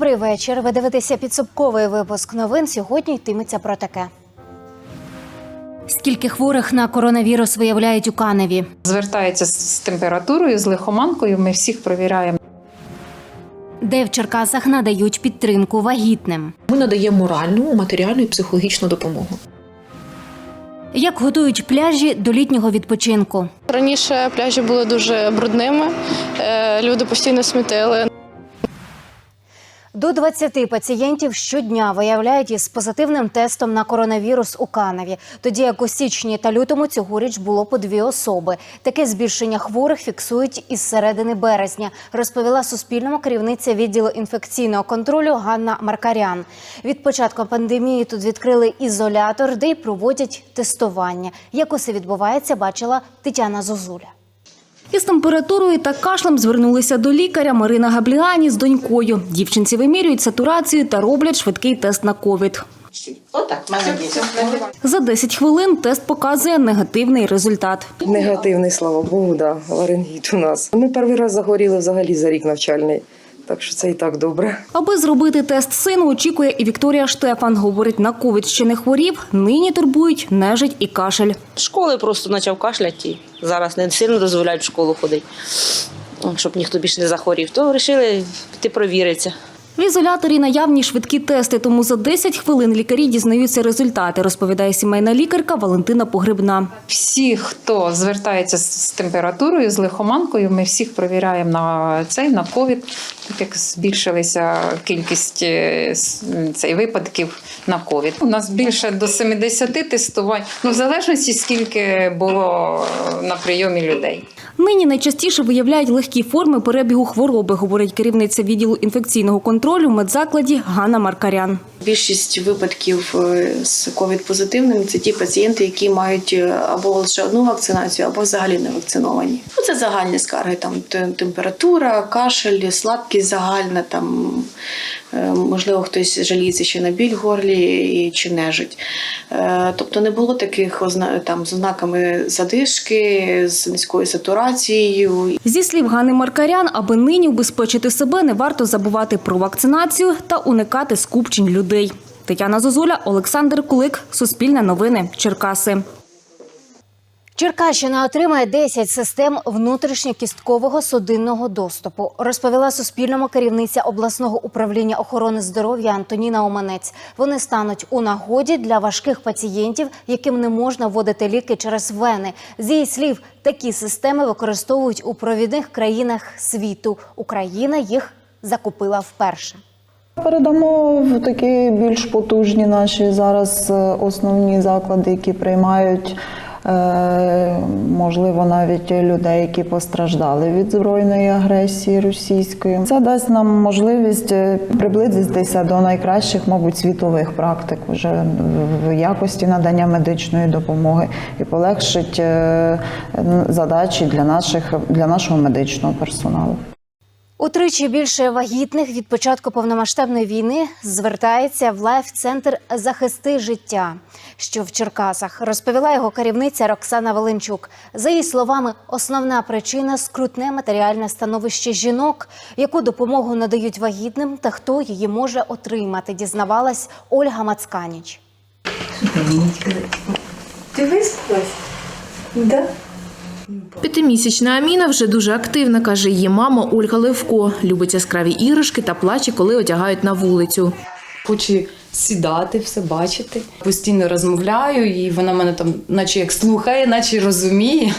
Добрий вечір. Ви дивитеся підсумковий випуск новин. Сьогодні йтиметься про таке. Скільки хворих на коронавірус виявляють у Каневі? звертається з з температурою, з лихоманкою. Ми всіх провіряємо. Де в Черкасах надають підтримку вагітним? Ми надаємо моральну, матеріальну і психологічну допомогу. Як готують пляжі до літнього відпочинку? Раніше пляжі були дуже брудними, е, люди постійно смітили. До 20 пацієнтів щодня виявляють із позитивним тестом на коронавірус у Каневі. Тоді як у січні та лютому цьогоріч було по дві особи. Таке збільшення хворих фіксують із середини березня, розповіла Суспільному керівниця відділу інфекційного контролю Ганна Маркарян. Від початку пандемії тут відкрили ізолятор, де й проводять тестування. Як усе відбувається, бачила Тетяна Зозуля. Із температурою та кашлем звернулися до лікаря Марина Габліані з донькою. Дівчинці вимірюють сатурацію та роблять швидкий тест на ковід. Отак. За 10 хвилин тест показує негативний результат. Негативний, слава Богу, да, ларингіт у нас. Ми перший раз загоріли взагалі за рік навчальний, так що це і так добре. Аби зробити тест сину, очікує і Вікторія Штефан. Говорить, на ковід ще не хворів, нині турбують нежить і кашель. З Школи просто почав кашляти. Зараз не сильно дозволяють в школу ходити, щоб ніхто більше не захворів. То вирішили піти провіритися. В ізоляторі наявні швидкі тести, тому за 10 хвилин лікарі дізнаються результати, розповідає сімейна лікарка Валентина Погребна. Всі, хто звертається з температурою, з лихоманкою, ми всіх провіряємо на цей на ковід, так як збільшилася кількість е, цей випадків на ковід. У нас більше до 70 тестувань, ну в залежності скільки було на прийомі людей. Нині найчастіше виявляють легкі форми перебігу хвороби, говорить керівниця відділу інфекційного контролю в медзакладі Ганна Маркарян. Більшість випадків е, з ковід-позитивним це ті пацієнти, які мають е, або лише одну вакцинацію, або взагалі не вакциновані. Ну, це загальні скарги, там температура, кашель, слабкість загальна, там е, можливо хтось жаліється ще на біль в горлі чи нежить. Тобто не було таких там з ознаками задишки, з низькою сатурацією Зі слів Гани Маркарян, аби нині убезпечити себе, не варто забувати про вакцинацію та уникати скупчень людей. Тетяна Зозуля, Олександр Кулик, Суспільне новини, Черкаси. Черкащина отримає 10 систем внутрішньокісткового судинного доступу, розповіла Суспільному керівниця обласного управління охорони здоров'я Антоніна Оманець. Вони стануть у нагоді для важких пацієнтів, яким не можна вводити ліки через вени. З її слів, такі системи використовують у провідних країнах світу. Україна їх закупила вперше. Передамо в такі більш потужні наші зараз е, основні заклади, які приймають. Е, Можливо, навіть людей, які постраждали від збройної агресії російської, це дасть нам можливість е, приблизитися до найкращих, мабуть, світових практик вже в якості надання медичної допомоги і полегшить е, задачі для наших для нашого медичного персоналу. Утричі більше вагітних від початку повномасштабної війни звертається в лайф-центр Захисти життя, що в Черкасах, розповіла його керівниця Роксана Валенчук. За її словами, основна причина скрутне матеріальне становище жінок, яку допомогу надають вагітним та хто її може отримати, дізнавалась Ольга Мацканіч. Ти виспалась? Да? П'ятимісячна Аміна вже дуже активна, каже її мама Ольга Левко. Любить яскраві іграшки та плаче, коли одягають на вулицю. Хочу сідати, все бачити. Постійно розмовляю, і вона мене там, наче як слухає, наче розуміє.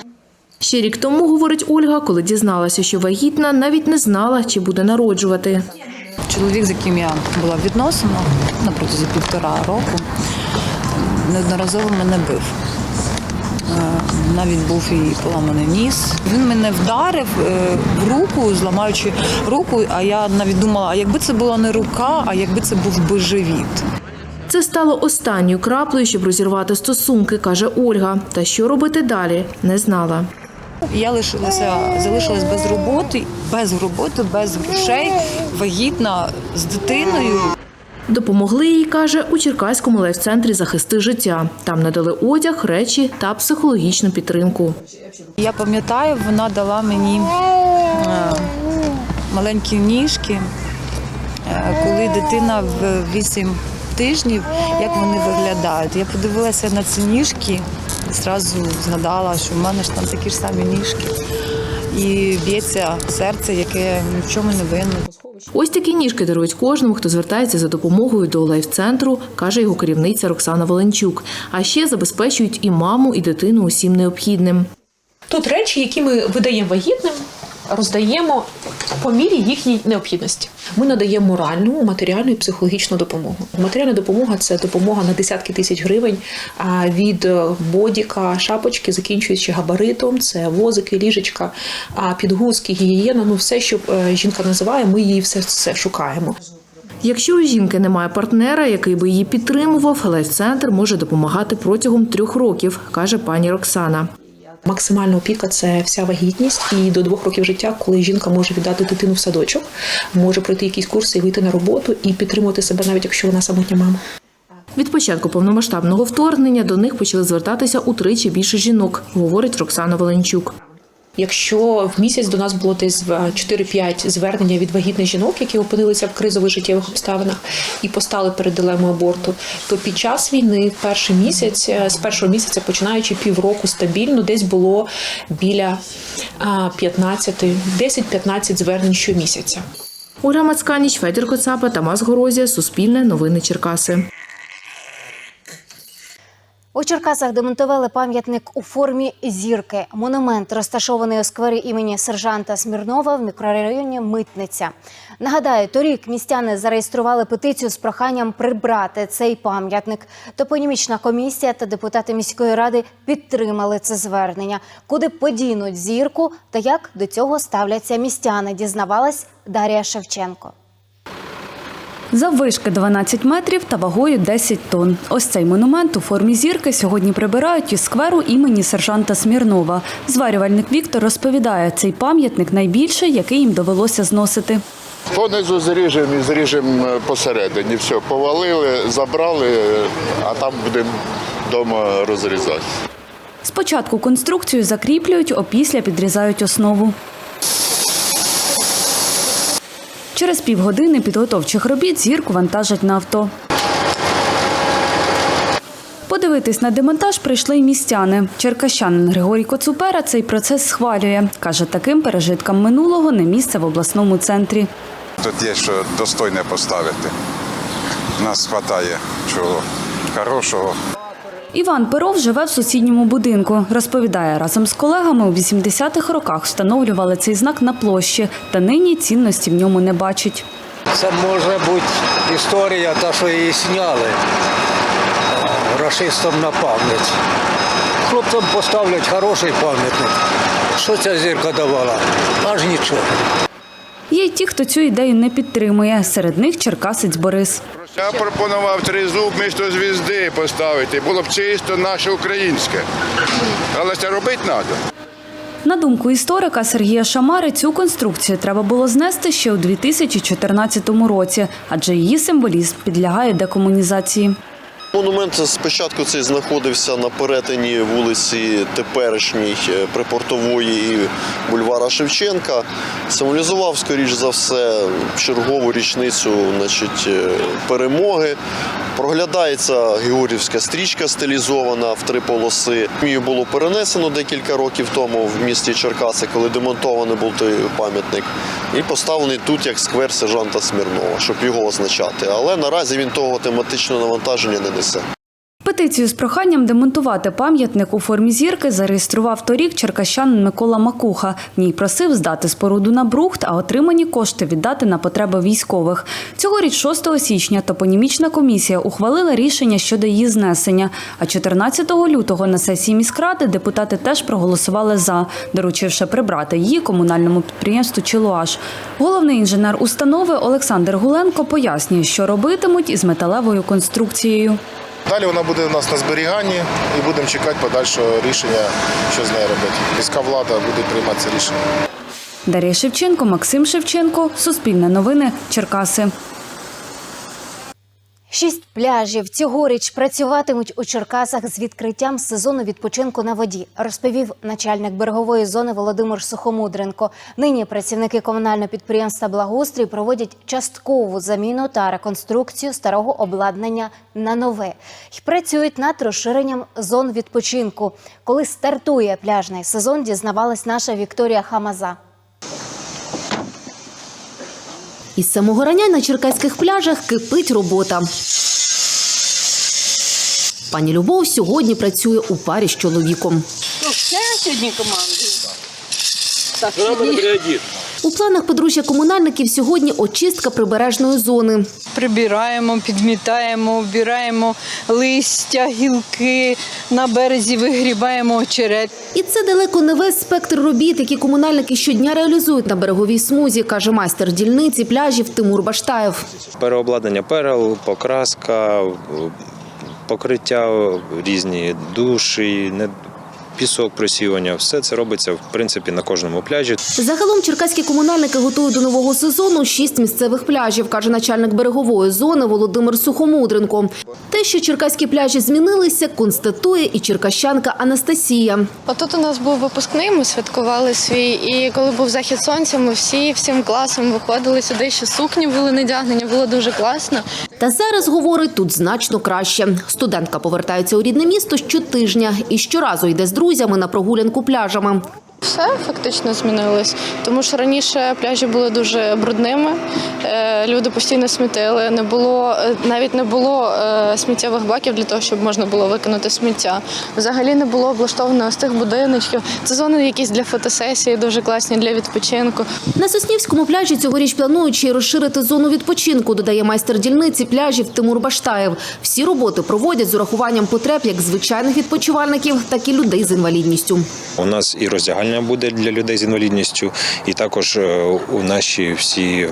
Ще рік тому, говорить Ольга, коли дізналася, що вагітна, навіть не знала, чи буде народжувати. Чоловік, з яким я була в відносинах на протязі півтора року, неодноразово мене бив. Е, Навіть був і поламаний ніс. Він мене вдарив е, в руку, зламаючи руку. А я навіть думала, а якби це була не рука, а якби це був би живіт. Це стало останньою краплею, щоб розірвати стосунки, каже Ольга. Та що робити далі, не знала. Я лишилася, залишилась без роботи, без роботи, без грошей, вагітна з дитиною. Допомогли їй, каже, у Черкаському лайфцентрі захисти життя. Там надали одяг, речі та психологічну підтримку. Я пам'ятаю, вона дала мені е, маленькі ніжки, Е, Коли дитина в 8 тижнів, як вони виглядають. Я подивилася на ці ніжки і одразу згадала, що в мене ж там такі ж самі ніжки. І б'ється серце, яке ні в чому не винне. Ось такі ніжки дарують кожному, хто звертається за допомогою до лайф-центру, каже його керівниця Роксана Валенчук. А ще забезпечують і маму, і дитину усім необхідним. Тут речі, які ми видаємо вагітним, роздаємо по мірі їхній необхідності. Ми надаємо моральну, матеріальну і психологічну допомогу. Матеріальна допомога це допомога на десятки тисяч гривень від е, бодіка, шапочки, закінчуючи габаритом, це возики, ліжечка, підгузки, гігієна. Ну все, що е, жінка називає, ми її все, все шукаємо. Якщо у жінки немає партнера, який би її підтримував, лайф-центр може допомагати протягом трьох років, каже пані Роксана. Максимальна опіка це вся вагітність і до двох років життя, коли жінка може віддати дитину в садочок, може пройти якісь курси, вийти на роботу і підтримувати себе, навіть якщо вона самотня мама. Від початку повномасштабного вторгнення до них почали звертатися утричі більше жінок, говорить Роксана Воленчук. Якщо в місяць до нас було десь в 4-5 звернення від вагітних жінок, які опинилися в кризових життєвих обставинах і постали перед дилемою аборту, то під час війни перший місяць, е, з першого місяця, починаючи півроку стабільно, десь було біля а, 15, 10-15 звернень щомісяця. Ольга Мацканіч, Федір Коцапа, Тамас Горозія, Суспільне, Новини Черкаси. У Черкасах демонтували пам'ятник у формі зірки. Монумент розташований у сквері імені сержанта Смірнова в мікрорайоні Митниця. Нагадаю, торік містяни зареєстрували петицію з проханням прибрати цей пам'ятник. Топонімічна комісія та депутати міської ради підтримали це звернення. Куди подінуть зірку та як до цього ставляться містяни, дізнавалась Дар'я Шевченко. Заввишки 12 метрів та вагою 10 тонн. Ось цей монумент у формі зірки сьогодні прибирають із скверу імені сержанта Смірнова. Зварювальник Віктор розповідає, цей пам'ятник найбільший, який їм довелося зносити. Понизу зріжемо і зріжемо посередині. Все, повалили, забрали, а там будемо вдома розрізати. Спочатку конструкцію закріплюють, опісля підрізають основу. Через півгодини підготовчих робіт зірку вантажать на авто. Подивитись на демонтаж прийшли й містяни. Черкащанин Григорій Коцупера цей процес схвалює. Каже, таким пережиткам минулого не місце в обласному центрі. Тут є що достойне поставити. Нас вистачає чого хорошого. Іван Перов живе в сусідньому будинку. Розповідає, разом з колегами у 80-х роках встановлювали цей знак на площі, та нині цінності в ньому не бачить. Це може бути історія, та що її сняли расистам на пам'ять. Хлопцям поставлять хороший пам'ятник. Що ця зірка давала? Аж нічого. Є й ті, хто цю ідею не підтримує. Серед них черкасець Борис. Я пропонував тризуб місто звізди поставити. Було б чисто наше українське. Але це робити треба. На думку історика Сергія Шамари, цю конструкцію треба було знести ще у 2014 році, адже її символізм підлягає декомунізації. Монумент спочатку цей знаходився на перетині вулиці теперішній е, Припортової і бульвара Шевченка. Символізував, скоріш за все, чергову річницю значить, е, перемоги. Проглядається георгівська стрічка стилізована в три полоси. Її було перенесено декілька років тому в місті Черкаси, коли демонтований був той пам'ятник, і поставлений тут як сквер сержанта Смірнова, щоб його означати. Але наразі він того тематичного навантаження не несе. Петицію з проханням демонтувати пам'ятник у формі зірки зареєстрував торік черкащанин Микола Макуха. В ній просив здати споруду на брухт, а отримані кошти віддати на потреби військових. Цьогоріч, 6 січня, топонімічна комісія ухвалила рішення щодо її знесення. А 14 лютого на сесії міськради депутати теж проголосували за, доручивши прибрати її комунальному підприємству Чилуаш. Головний інженер установи Олександр Гуленко пояснює, що робитимуть із металевою конструкцією. Далі вона буде у нас на зберіганні і будемо чекати подальшого рішення, що з нею робити. Міська влада буде приймати це рішення. Дар'я Шевченко, Максим Шевченко, Суспільне новини, Черкаси. Шість пляжів цьогоріч працюватимуть у Черкасах з відкриттям сезону відпочинку на воді, розповів начальник берегової зони Володимир Сухомудренко. Нині працівники комунального підприємства Благоустрій проводять часткову заміну та реконструкцію старого обладнання на нове і працюють над розширенням зон відпочинку. Коли стартує пляжний сезон, дізнавалась наша Вікторія Хамаза. Із самого рання на черкаських пляжах кипить робота. Пані Любов сьогодні працює у парі з чоловіком. Ну, все сьогодні команди. Так, У планах подружжя комунальників сьогодні очистка прибережної зони. Прибираємо, підмітаємо, вбираємо листя, гілки, на березі вигрібаємо очерет. І це далеко не весь спектр робіт, які комунальники щодня реалізують на береговій смузі, каже майстер дільниці пляжів Тимур Баштаєв. Переобладнання перел, покраска, покриття різні душі, пісок просіювання. Все це робиться в принципі на кожному пляжі. Загалом черкаські комунальники готують до нового сезону шість місцевих пляжів, каже начальник берегової зони Володимир Сухомудренко. Те, що черкаські пляжі змінилися, констатує і черкащанка Анастасія. Отут у нас був випускний, ми святкували свій. І коли був захід сонця, ми всі всім класом виходили сюди, ще сукні були надягнені, було дуже класно. Та зараз говорить тут значно краще. Студентка повертається у рідне місто щотижня і щоразу йде з друзями на прогулянку пляжами. Все фактично змінилось, тому що раніше пляжі були дуже брудними. е, Люди постійно смітили. Не було е, навіть не було е, сміттєвих баків для того, щоб можна було викинути сміття. Взагалі не було облаштовано ось тих будиночків. Це зони якісь для фотосесії, дуже класні для відпочинку. На Соснівському пляжі цьогоріч планують ще й розширити зону відпочинку, додає майстер дільниці пляжів Тимур Баштаєв. Всі роботи проводять з урахуванням потреб як звичайних відпочивальників, так і людей з інвалідністю. У нас і роздягальня буде для людей з інвалідністю, і також е, у наші всі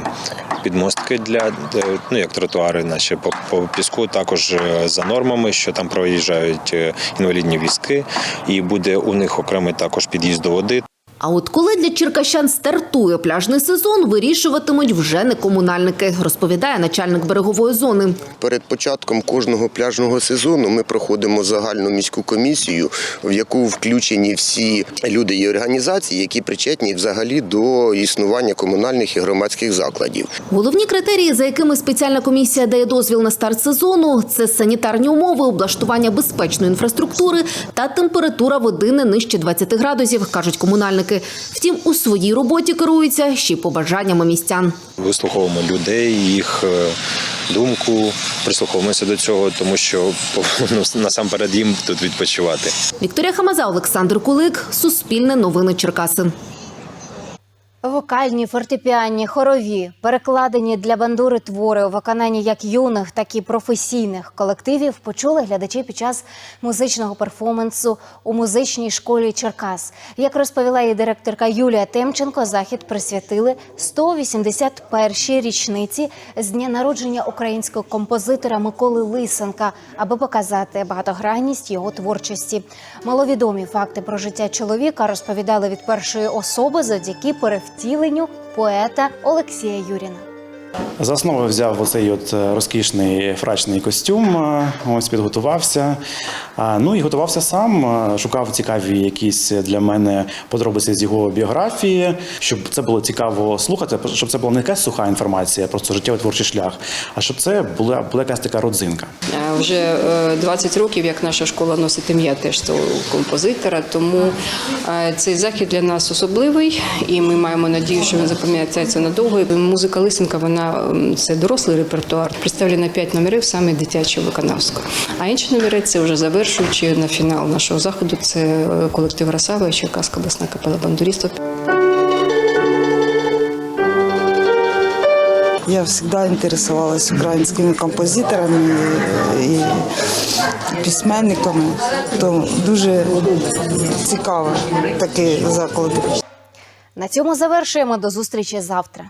підмостки для е, ну як тротуари наші по, по піску, також е, за нормами, що там проїжджають інвалідні візки, і буде у них окремий також під'їзд до води. А от коли для черкащан стартує пляжний сезон, вирішуватимуть вже не комунальники, розповідає начальник берегової зони. Перед початком кожного пляжного сезону ми проходимо загальну міську комісію, в яку включені всі люди і організації, які причетні взагалі до існування комунальних і громадських закладів. Головні критерії, за якими спеціальна комісія дає дозвіл на старт сезону, це санітарні умови, облаштування безпечної інфраструктури та температура води не нижче 20 градусів, кажуть комунальники. Втім, у своїй роботі керуються ще й побажаннями містян. Вислуховуємо людей, їх е, думку, прислуховуємося до цього, тому що ну, насамперед їм тут відпочивати. Вікторія Хамаза, Олександр Кулик, Суспільне новини Черкаси. Вокальні, фортепіанні, хорові, перекладені для бандури твори у виконанні як юних, так і професійних колективів почули глядачі під час музичного перформансу у музичній школі Черкас. Як розповіла її директорка Юлія Темченко, захід присвятили 181-й річниці з дня народження українського композитора Миколи Лисенка, аби показати багатогранність його творчості. Маловідомі факти про життя чоловіка розповідали від першої особи завдяки перевтіленню поета Олексія Юріна. За основу взяв оцей от е, розкішний фрачний костюм, е, ось підготувався. Ну і готувався сам, е, шукав цікаві якісь для мене подробиці з його біографії, щоб це було цікаво слухати, щоб це була не якась суха інформація, просто життєвий творчий шлях, а щоб це була, була якась така родзинка. Вже е, 20 років, як наша школа носить ім'я теж того композитора, тому цей захід для нас особливий, і ми маємо надію, що він запам'ятається надовго. Музика Лисенка, вона м, це дорослий репертуар. Представлено 5 номерів саме дитячого виконавського. А інші номери це вже завершуючи на фінал нашого заходу. Це е, колектив Росава і Черкаська обласна капела бандуристів. Я всегда интересовалась украинскими композиторами і письменниками, то дуже цікаво такі заклади. На цьому завершуємо. До зустрічі завтра.